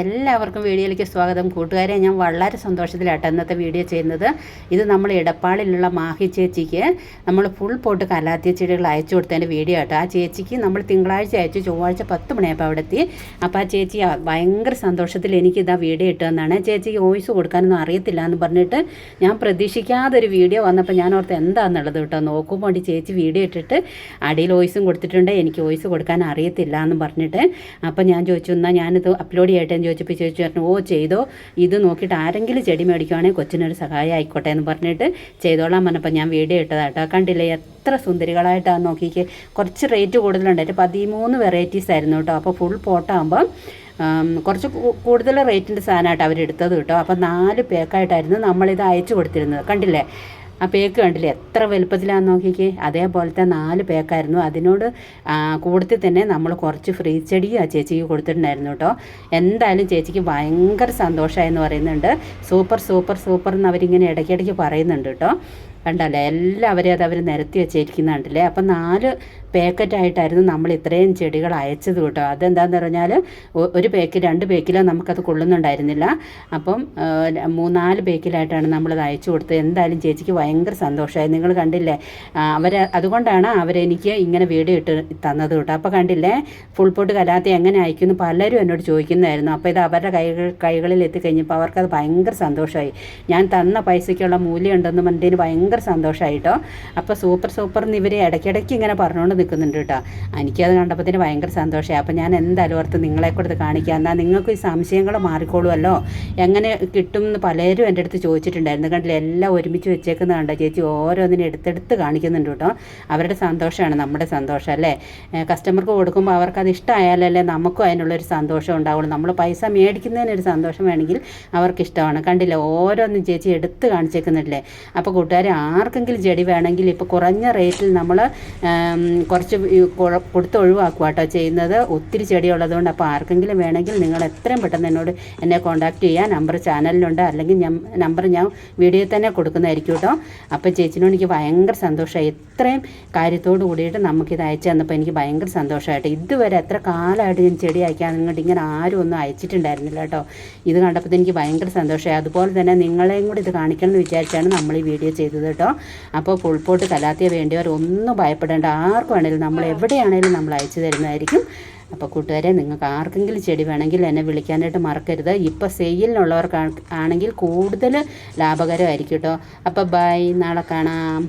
എല്ലാവർക്കും വീഡിയോയിലേക്ക് സ്വാഗതം. കൂട്ടുകാരെ ഞാൻ വളരെ സന്തോഷത്തിലാട്ടോ ഇന്നത്തെ വീഡിയോ ചെയ്യുന്നത്. ഇത് നമ്മൾ ഇടപ്പാളിലുള്ള മാഹി ചേച്ചിക്ക് നമ്മൾ ഫുൾ പോട്ട് കലാത്തിയ ചെടികൾ അയച്ചു കൊടുത്തതിന്റെ വീഡിയോ ആട്ടോ. ആ ചേച്ചിക്ക് നമ്മൾ തിങ്കളാഴ്ച അയച്ചു ചൊവ്വാഴ്ച പത്ത് മണിയായപ്പോൾ അവിടെ എത്തി. അപ്പോൾ ആ ചേച്ചി ഭയങ്കര സന്തോഷത്തിൽ എനിക്ക് ഇതാ വീഡിയോ ഇട്ടതെന്നാണ് ചേച്ചിക്ക് വോയിസ് കൊടുക്കാനൊന്നും അറിയത്തില്ല എന്ന് പറഞ്ഞിട്ട് ഞാൻ പ്രതീക്ഷിക്കാതെ ഒരു വീഡിയോ വന്നപ്പോൾ ഞാൻ ഓർത്ത് എന്താണെന്നുള്ളത് കേട്ടോ. നോക്കുമ്പോൾ വേണ്ടി ചേച്ചി വീഡിയോ ഇട്ടിട്ട് അടിയിൽ വോയിസും കൊടുത്തിട്ടുണ്ട്. എനിക്ക് വോയിസ് കൊടുക്കാൻ അറിയത്തില്ല എന്ന് പറഞ്ഞിട്ട്. അപ്പോൾ ഞാൻ ചോദിച്ചു എന്നാൽ ഞാനിത് അപ്ലോഡ് ചെയ്യട്ടെ ചോദിച്ചപ്പോൾ ചേച്ചി പറഞ്ഞു ഓ ചെയ്തോ? ഇത് നോക്കിയിട്ട് ആരെങ്കിലും ചെടി മേടിക്കുവാണെങ്കിൽ കൊച്ചിനൊരു സഹായം ആയിക്കോട്ടെ എന്ന് പറഞ്ഞിട്ട് ചെയ്തോളാൻ പറഞ്ഞപ്പോൾ ഞാൻ വീഡിയോ ഇട്ടതാട്ടോ. കണ്ടില്ലേ എത്ര സുന്ദരികളായിട്ടാണ് നോക്കിക്ക്. കുറച്ച് റേറ്റ് കൂടുതലുണ്ടായിട്ട് പതിമൂന്ന് വെറൈറ്റീസ് ആയിരുന്നു കേട്ടോ. അപ്പോൾ ഫുൾ പോട്ടാകുമ്പം കുറച്ച് കൂടുതൽ റേറ്റിന്റെ സാധനമായിട്ട് അവരെടുത്തത് കേട്ടോ. അപ്പോൾ നാല് പേക്കായിട്ടായിരുന്നു നമ്മളിത് അയച്ചു കൊടുത്തിരുന്നത്. കണ്ടില്ലേ? ആ പേക്ക് കണ്ടില്ലേ? എത്ര വലുപ്പത്തിലാന്ന് നോക്കിക്കേ. അതേപോലത്തെ നാല് പേക്കായിരുന്നു അതിനോട് കൂടുതൽ തന്നെ നമ്മൾ കുറച്ച് ഫ്രീ ചെടി ആ ചേച്ചിക്ക് കൊടുത്തിട്ടുണ്ടായിരുന്നു കേട്ടോ. എന്തായാലും ചേച്ചിക്ക് ഭയങ്കര സന്തോഷമായെന്ന് പറയുന്നുണ്ട്. സൂപ്പർ സൂപ്പർ സൂപ്പർ എന്ന് അവരിങ്ങനെ ഇടയ്ക്കിടയ്ക്ക് പറയുന്നുണ്ട് കേട്ടോ. കണ്ടല്ലേ എല്ലാവരും അത് അവർ നിരത്തി വെച്ചിരിക്കുന്ന കണ്ടില്ലേ അപ്പം നാല് പാക്കറ്റായിട്ടായിരുന്നു നമ്മൾ ഇത്രയും ചെടികൾ അയച്ചത് കേട്ടോ. അതെന്താണെന്ന് പറഞ്ഞാൽ ഒരു പേക്ക് രണ്ട് പേക്കിലോ നമുക്കത് കൊള്ളുന്നുണ്ടായിരുന്നില്ല. അപ്പം മൂന്നാൽ പേക്കിലായിട്ടാണ് നമ്മളത് അയച്ചു കൊടുത്തത്. എന്തായാലും ചേച്ചിക്ക് ഭയങ്കര സന്തോഷമായി. നിങ്ങൾ കണ്ടില്ലേ അവർ അതുകൊണ്ടാണ് അവരെനിക്ക് ഇങ്ങനെ വീഡിയോ ഇട്ട് തന്നത് കേട്ടോ. അപ്പോൾ കണ്ടില്ലേ ഫുൾ പോട്ട് കലാത്തി എങ്ങനെ അയക്കുന്നു പലരും എന്നോട് ചോദിക്കുന്നതായിരുന്നു അപ്പോൾ ഇത് അവരുടെ കൈകൾ കൈകളിൽ എത്തിക്കഴിഞ്ഞപ്പോൾ അവർക്കത് ഭയങ്കര സന്തോഷമായി. ഞാൻ തന്ന പൈസയ്ക്കുള്ള മൂല്യം ഉണ്ടെന്ന് പറഞ്ഞതിന് ഭയങ്കര സന്തോഷമായി കേട്ടോ അപ്പോൾ സൂപ്പർ സൂപ്പർ എന്ന് ഇവർ ഇടയ്ക്കിടയ്ക്ക് ഇങ്ങനെ പറഞ്ഞുകൊണ്ട് നിൽക്കുന്നുണ്ട് കേട്ടോ എനിക്കത് കണ്ടപ്പോൾ തന്നെ ഭയങ്കര സന്തോഷമായി. അപ്പോൾ ഞാൻ എന്തായാലും ഓർത്ത് നിങ്ങളെ കൊടുത്ത് കാണിക്കാം. എന്നാൽ നിങ്ങൾക്ക് ഈ സംശയങ്ങൾ മാറിക്കോളുമല്ലോ എങ്ങനെ കിട്ടും എന്ന് പലരും എന്റെ അടുത്ത് ചോദിച്ചിട്ടുണ്ടായിരുന്നു. കണ്ടില്ല? എല്ലാം ഒരുമിച്ച് വെച്ചേക്കുന്ന കണ്ടോ? ചേച്ചി ഓരോന്നിനും എടുത്തെടുത്ത് കാണിക്കുന്നുണ്ട് കേട്ടോ അവരുടെ സന്തോഷമാണ് നമ്മുടെ സന്തോഷം അല്ലേ? കസ്റ്റമർക്ക് കൊടുക്കുമ്പോൾ അവർക്ക് അത് ഇഷ്ടമായാലല്ലേ നമുക്കും അതിനുള്ളൊരു സന്തോഷം ഉണ്ടാവുള്ളൂ. നമ്മൾ പൈസ മേടിക്കുന്നതിനൊരു സന്തോഷം വേണമെങ്കിൽ അവർക്ക് ഇഷ്ടമാണ് കണ്ടില്ല? ഓരോന്നും ചേച്ചി എടുത്ത് കാണിച്ചേക്കുന്നില്ലേ അപ്പോൾ കൂട്ടുകാർ ആർക്കെങ്കിലും ചെടി വേണമെങ്കിൽ ഇപ്പോൾ കുറഞ്ഞ റേറ്റിൽ നമ്മൾ കുറച്ച് കൊടുത്ത് ഒഴിവാക്കുക കേട്ടോ. ചെയ്യുന്നത് ഒത്തിരി ചെടി ഉള്ളതുകൊണ്ട് അപ്പോൾ ആർക്കെങ്കിലും വേണമെങ്കിൽ നിങ്ങൾ എത്രയും പെട്ടെന്ന് എന്നോട് എന്നെ കോൺടാക്ട് ചെയ്യുക നമ്പർ ചാനലിലുണ്ട്. അല്ലെങ്കിൽ ഞാൻ നമ്പർ ഞാൻ വീഡിയോയിൽ തന്നെ കൊടുക്കുന്നതായിരിക്കും കേട്ടോ. അപ്പോൾ ചേച്ചിനോട് എനിക്ക് ഭയങ്കര സന്തോഷമായി. ഇത്രയും കാര്യത്തോട് കൂടിയിട്ട് നമുക്കിത് അയച്ചു തന്നപ്പോൾ എനിക്ക് ഭയങ്കര സന്തോഷമായിട്ട്. ഇതുവരെ എത്ര കാലമായിട്ട് ഞാൻ ചെടി അയക്കാൻ നിങ്ങോട്ട് ഇങ്ങനെ ആരും ഒന്നും അയച്ചിട്ടുണ്ടായിരുന്നില്ല കേട്ടോ. ഇത് കണ്ടപ്പോൾ എനിക്ക് ഭയങ്കര സന്തോഷമായി. അതുപോലെ തന്നെ നിങ്ങളെയും കൂടി ഇത് കാണിക്കണം എന്ന് വിചാരിച്ചാണ് നമ്മൾ ഈ വീഡിയോ ചെയ്തത് കേട്ടോ. അപ്പോൾ പുൾപോട്ട് കലാത്തിയ വേണ്ടിയവർ ഒന്നും ഭയപ്പെടേണ്ട. ആർക്കും വേണേലും നമ്മൾ എവിടെയാണെങ്കിലും നമ്മൾ അയച്ചു തരുന്നതായിരിക്കും. അപ്പോൾ കൂട്ടുകാരെ നിങ്ങൾക്ക് ആർക്കെങ്കിലും ചെടി വേണമെങ്കിൽ എന്നെ വിളിക്കാനായിട്ട് മറക്കരുത്. ഇപ്പോൾ സെയിലിനുള്ളവർക്ക് ആണെങ്കിൽ കൂടുതൽ ലാഭകരമായിരിക്കും കേട്ടോ. അപ്പോൾ ബൈ നാളെ കാണാം.